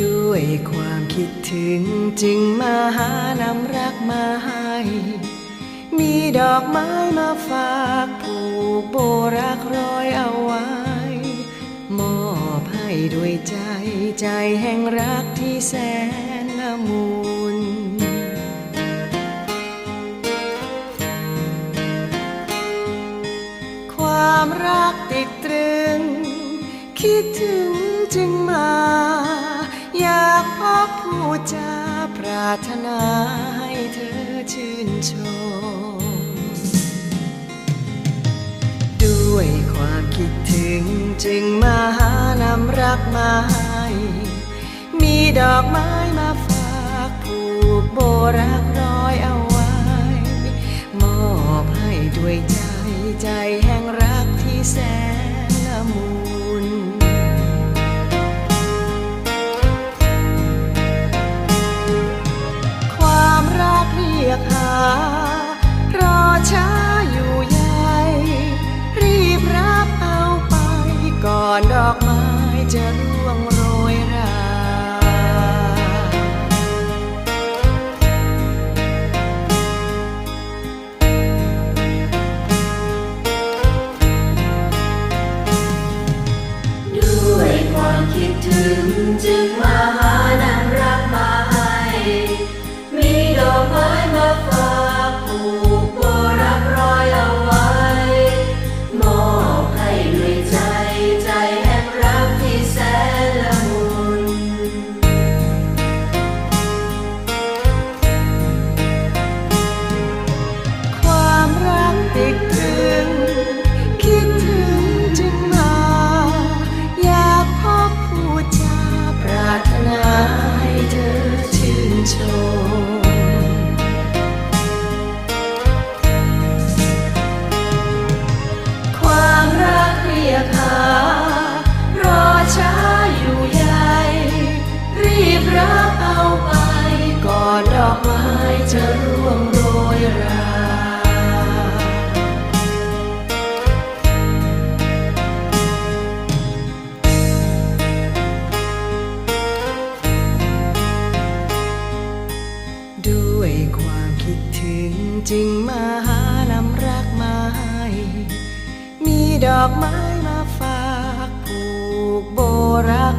ด้วยความคิดถึงจึงมาหานำรักมาให้ มีดอกไม้มาฝากผูกโบรักร้อยเอาไว้ มอบให้ด้วยใจใจแห่งรักที่แสนละมุนความรักติดตรึง คิดถึงจึงมา จาปรารถนาให้เธอชื่นชม ด้วยความคิดถึงจึงมาหานำรักมาให้มีดอกไม้มาฝากผูกโบรักร้อยเอาไว้ มอบให้ด้วยใจใจแห่งรักที่แสน จะร่วงโรยราด้วยความคิดถึงจึงมา ด้วยความคิดถึงจึงมาหานำรักมาให้ มีดอกไม้มาฝากผูกโบรัก